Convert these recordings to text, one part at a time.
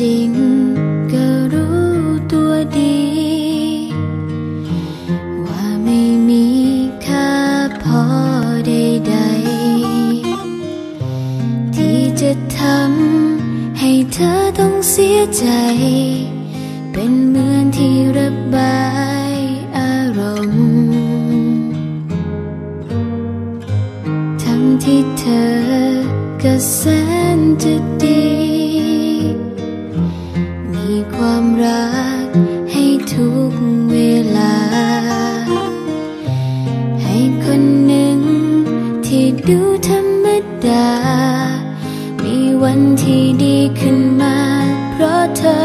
ก็รู้ตัวดี ว่าไม่มีค่าพอใดๆ ที่จะทำให้เธอต้องเสียใจ เป็นเหมือนที่ระบายอารมณ์ทั้ที่เธอก็แสนจะดี ความรักให้ทุกเวลา ให้คนหนึ่งที่ดูธรรมดา มีวันที่ดีขึ้นมา เพราะเธอ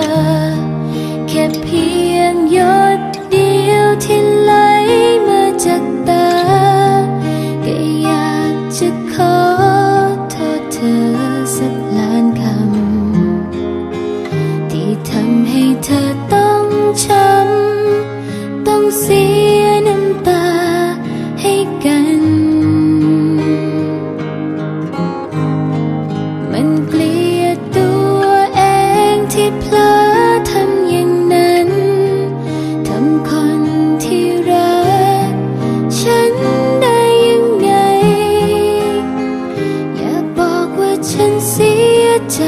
แค่เพียงหยดเำให้เธอต้องช้ำต้องเสียน้ำตาให้กัน มันเกลียดตัวเองที่เพลอทำอย่างนั้นทำคนที่รัก ฉันได้ยังไง อย่าบอกว่าฉันเสียใจ